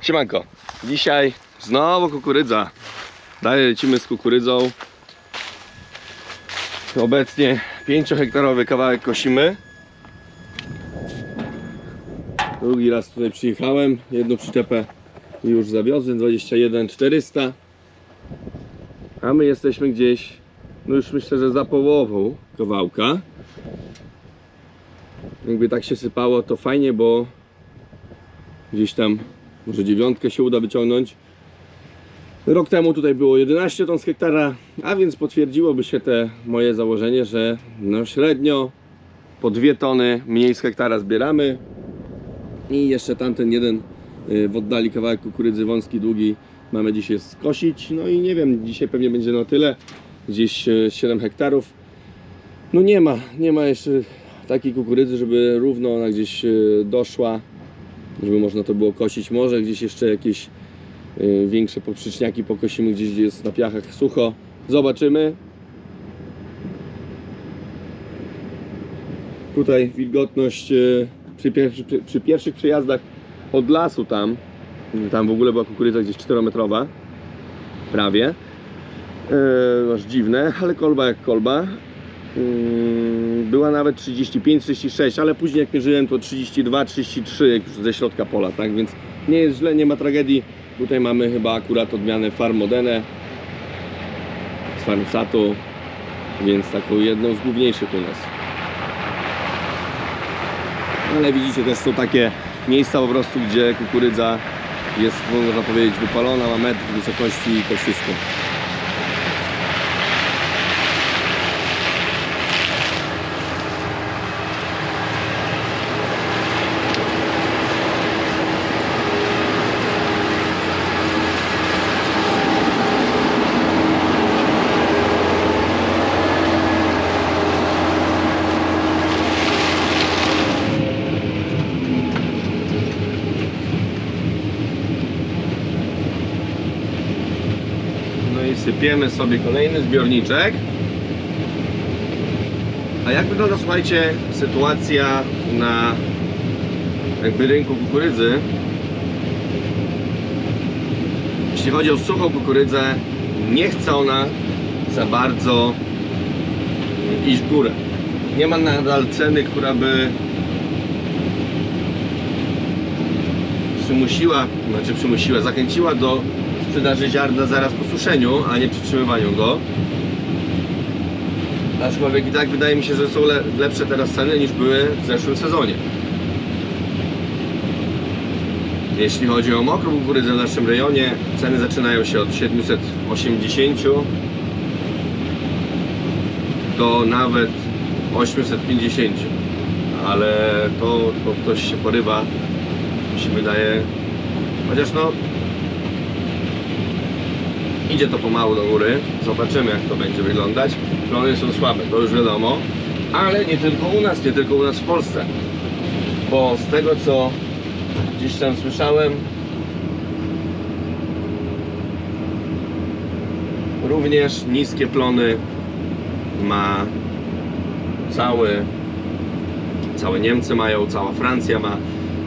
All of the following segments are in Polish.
Siemanko, dzisiaj znowu kukurydza. Dalej lecimy z kukurydzą. Obecnie 5-hektarowy kawałek kosimy. Drugi raz tutaj przyjechałem. Jedną przyczepę już zawiozłem, 21 400. A my jesteśmy gdzieś, no już myślę, że za połową kawałka. Jakby tak się sypało, to fajnie, bo gdzieś tam może dziewiątkę się uda wyciągnąć. Rok temu tutaj było 11 ton z hektara, a więc potwierdziłoby się te moje założenie, że no średnio po 2 tony mniej z hektara zbieramy. I jeszcze tamten jeden y, w oddali kawałek kukurydzy wąski, długi mamy dzisiaj skosić. No i nie wiem, dzisiaj pewnie będzie na tyle, gdzieś y, 7 hektarów. No nie ma, nie ma jeszcze takiej kukurydzy, żeby równo ona gdzieś y, doszła żeby można to było kosić. Może gdzieś jeszcze jakieś y, większe poprzeczniaki pokosimy gdzieś, gdzie jest na piachach sucho. Zobaczymy. Tutaj wilgotność y, przy, pierwszy, przy, przy pierwszych przejazdach od lasu tam, tam w ogóle była kukurydza gdzieś 4-metrowa, prawie. Yy, aż dziwne, ale kolba jak kolba. Yy, była nawet 35, 36, ale później jak mierzyłem to 32, 33 jak już ze środka pola, tak więc nie jest źle, nie ma tragedii. Tutaj mamy chyba akurat odmianę Farm Modene z Farm Satu, więc taką jedną z główniejszych u nas. Ale widzicie też są takie miejsca po prostu, gdzie kukurydza jest, można powiedzieć, wypalona, ma metr wysokości i to wszystko. I sypiemy sobie kolejny zbiorniczek. A jak wygląda, słuchajcie, sytuacja na jakby rynku kukurydzy? Jeśli chodzi o suchą kukurydzę, nie chce ona za bardzo iść w górę. Nie ma nadal ceny, która by przymusiła, znaczy przymusiła, zachęciła do sprzedaży ziarna zaraz po suszeniu, a nie przytrzymywaniu go. Aczkolwiek i tak wydaje mi się, że są le lepsze teraz ceny niż były w zeszłym sezonie. Jeśli chodzi o mokrą kukurydzę w naszym rejonie, ceny zaczynają się od 780 do nawet 850. Ale to, to ktoś się porywa, mi się wydaje. Chociaż no, Idzie to pomału do góry. Zobaczymy jak to będzie wyglądać. Plony są słabe, to już wiadomo. Ale nie tylko u nas, nie tylko u nas w Polsce. Bo z tego co gdzieś tam słyszałem, również niskie plony ma cały całe Niemcy mają, cała Francja ma.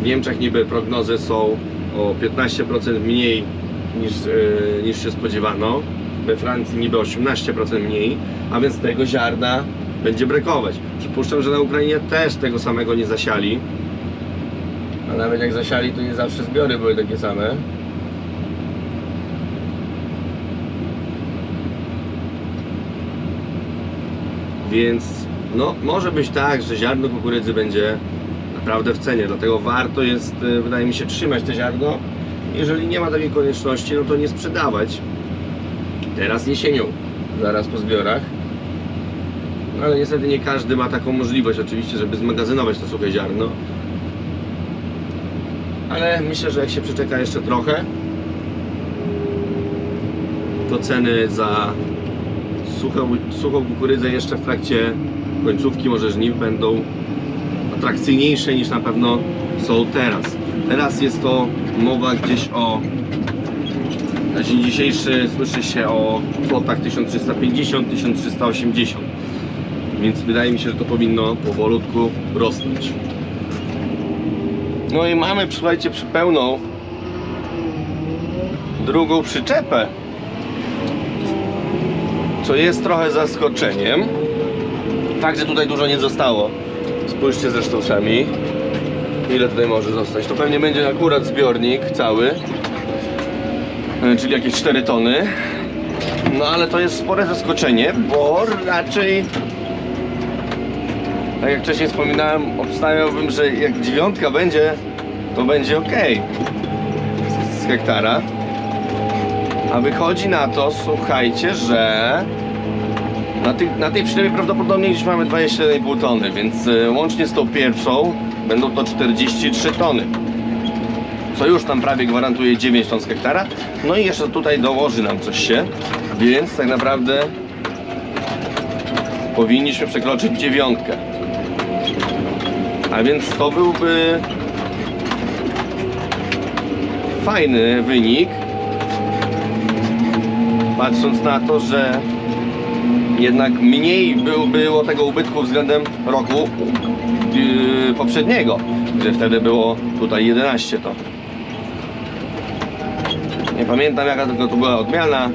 W Niemczech niby prognozy są o 15% mniej niż, e, niż się spodziewano. We Francji niby 18% mniej, a więc tego ziarna będzie brakować. Przypuszczam, że na Ukrainie też tego samego nie zasiali. A nawet jak zasiali, to nie zawsze zbiory były takie same. Więc no, może być tak, że ziarno kukurydzy będzie naprawdę w cenie, dlatego warto jest, e, wydaje mi się, trzymać te ziarno. Jeżeli nie ma takiej konieczności, no to nie sprzedawać. Teraz jesienią, zaraz po zbiorach. No, ale niestety nie każdy ma taką możliwość oczywiście, żeby zmagazynować to suche ziarno. Ale myślę, że jak się przeczeka jeszcze trochę, to ceny za suchą, suchą kukurydzę jeszcze w trakcie końcówki, może żniw będą atrakcyjniejsze niż na pewno są teraz. Teraz jest to mowa gdzieś o na dzień dzisiejszy słyszy się o kwotach 1350-1380 więc wydaje mi się, że to powinno powolutku rosnąć no i mamy, słuchajcie, przypełną drugą przyczepę. Co jest trochę zaskoczeniem. Fakt, że tutaj dużo nie zostało. Spójrzcie zresztą sami. Ile tutaj może zostać? To pewnie będzie akurat zbiornik cały. E, Czyli jakieś 4 tony. No ale to jest spore zaskoczenie, bo raczej tak jak wcześniej wspominałem, obstawiałbym, że jak dziewiątka będzie, to będzie ok z hektara. A wychodzi na to, słuchajcie, że na, tych, na tej przyczepie prawdopodobnie już mamy 21,5 tony, więc y, łącznie z tą pierwszą będą to 43 tony. Co już nam prawie gwarantuje 9 ton z hektara. No i jeszcze tutaj dołoży nam coś się, więc tak naprawdę powinniśmy przekroczyć dziewiątkę. A więc to byłby fajny wynik. Patrząc na to, że jednak mniej był, było tego ubytku względem roku poprzedniego, gdzie wtedy było tutaj 11 ton. Nie pamiętam jaka tylko to była odmiana.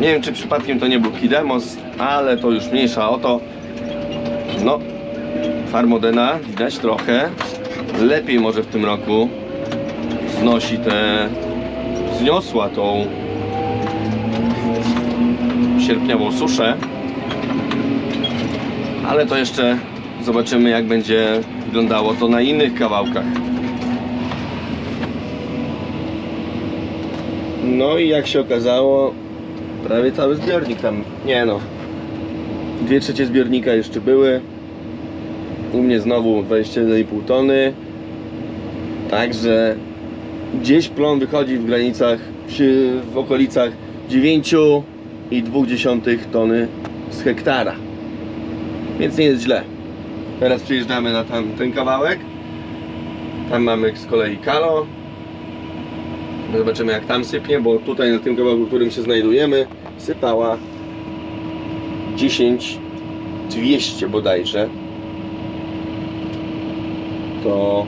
Nie wiem czy przypadkiem to nie był Kidemos, ale to już mniejsza o to. No, Farmodena widać trochę lepiej może w tym roku znosi te zniosła tą sierpniową suszę ale to jeszcze zobaczymy jak będzie wyglądało to na innych kawałkach no i jak się okazało prawie cały zbiornik tam nie no dwie trzecie zbiornika jeszcze były u mnie znowu 21,5 tony. Także gdzieś plon wychodzi w granicach, w, okolicach 9,2 tony z hektara. Więc nie jest źle. Teraz przejeżdżamy na tam, ten kawałek. Tam mamy z kolei kalo. Zobaczymy jak tam sypnie, bo tutaj na tym kawałku, którym się znajdujemy, sypała 10,200 bodajże to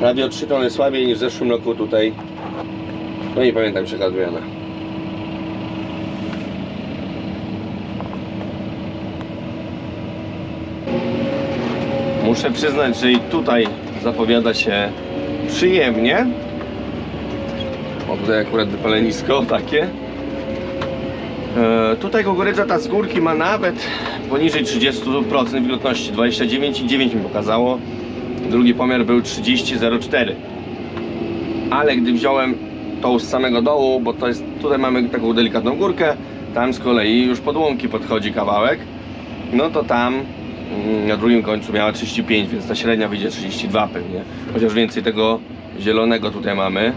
prawie o 3 tony słabiej niż w zeszłym roku tutaj. No nie pamiętam czy odmiana. Muszę przyznać, że i tutaj zapowiada się przyjemnie. O tutaj akurat wypalenisko takie. E, tutaj kukurydza ta z górki ma nawet poniżej 30% wilgotności, 29,9 mi pokazało. Drugi pomiar był 30,04 Ale gdy wziąłem tą z samego dołu, bo to jest, tutaj mamy taką delikatną górkę Tam z kolei już pod łąki podchodzi kawałek No to tam na drugim końcu miała 35, więc ta średnia wyjdzie 32 pewnie Chociaż więcej tego zielonego tutaj mamy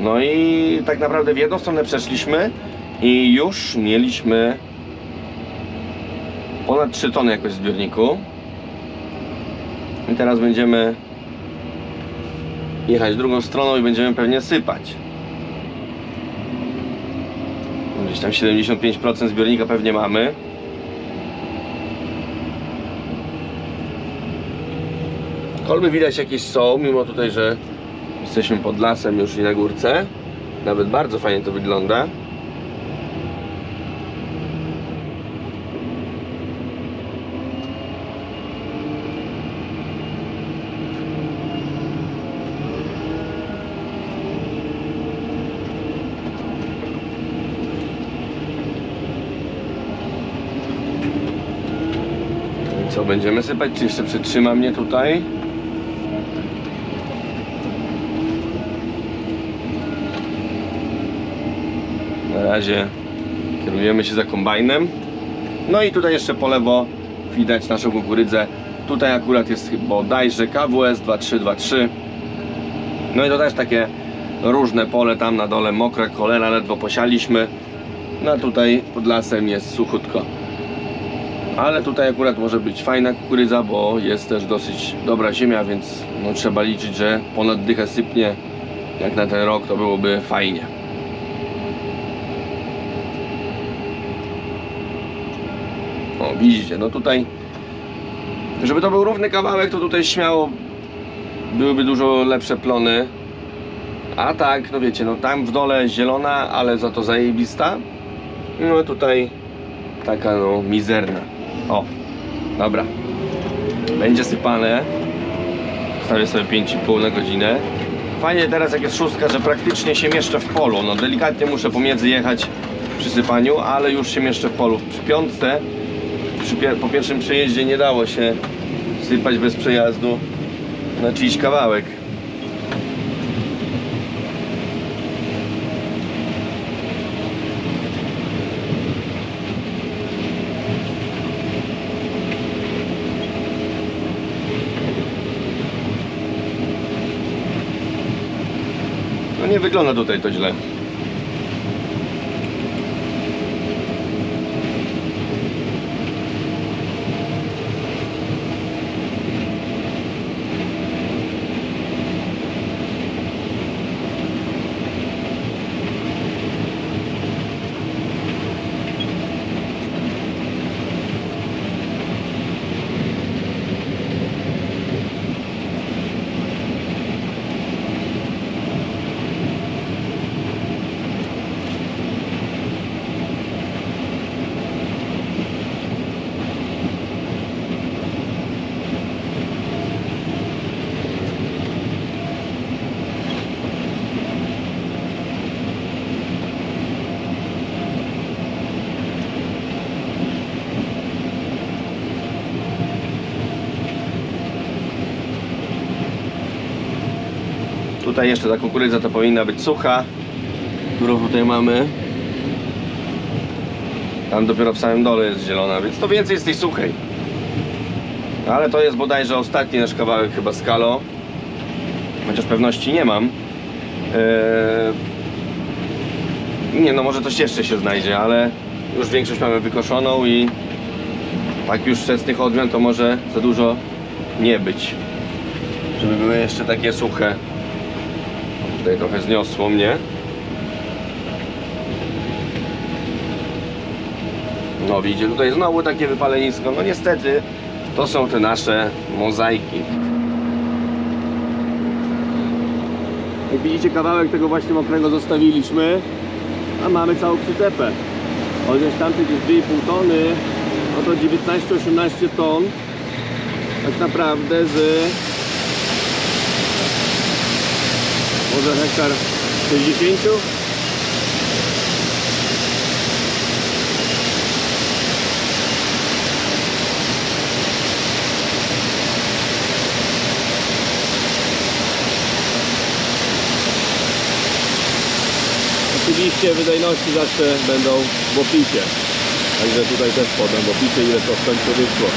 No i tak naprawdę w jedną stronę przeszliśmy i już mieliśmy ponad 3 tony jakoś w zbiorniku. I teraz będziemy jechać drugą stroną i będziemy pewnie sypać. Gdzieś tam 75% zbiornika pewnie mamy. Kolby widać jakieś są, mimo tutaj, że Jesteśmy pod lasem już i na górce. Nawet bardzo fajnie to wygląda. Co będziemy sypać? Czy jeszcze przytrzyma mnie tutaj? Na razie kierujemy się za kombajnem. No i tutaj jeszcze po lewo widać naszą kukurydzę. Tutaj akurat jest bodajże KWS 2323. No i to też takie różne pole tam na dole mokre, cholera, ledwo posialiśmy. No a tutaj pod lasem jest suchutko. Ale tutaj akurat może być fajna kukurydza, bo jest też dosyć dobra ziemia, więc no, trzeba liczyć, że ponad dychę sypnie. Jak na ten rok to byłoby fajnie. O, widzicie, no tutaj Żeby to był równy kawałek, to tutaj śmiało byłyby dużo lepsze plony. A tak, no wiecie, no tam w dole zielona, ale za to zajebista. No tutaj taka no mizerna. O, dobra. Będzie sypane. Stawię sobie 5,5 na godzinę. Fajnie teraz jak jest szóstka, że praktycznie się mieszczę w polu. No delikatnie muszę pomiędzy jechać przy sypaniu, ale już się mieszczę w polu. Przy piątce, przy pier po pierwszym przejeździe nie dało się sypać bez przejazdu na czyjś kawałek. Nie wygląda tutaj to źle. Tutaj jeszcze ta kukurydza to powinna być sucha, którą tutaj mamy. Tam dopiero w samym dole jest zielona, więc to więcej jest tej suchej. Ale to jest bodajże ostatni nasz kawałek chyba skalo. Chociaż pewności nie mam. Eee... Nie no, może coś jeszcze się znajdzie, ale już większość mamy wykoszoną i tak już wczesnych odmian to może za dużo nie być. Żeby były jeszcze takie suche. Tutaj trochę zniosło mnie. No widzicie, tutaj znowu takie wypalenisko. No niestety, to są te nasze mozaiki. Jak widzicie, kawałek tego właśnie mokrego zostawiliśmy, a mamy całą przyczepę. Chociaż tamtych jest 2,5 tony, no to 19-18 ton tak naprawdę z może hektar 60 Oczywiście wydajności zawsze będą w opisie. Także tutaj też podam w opisie ile to w końcu wyszło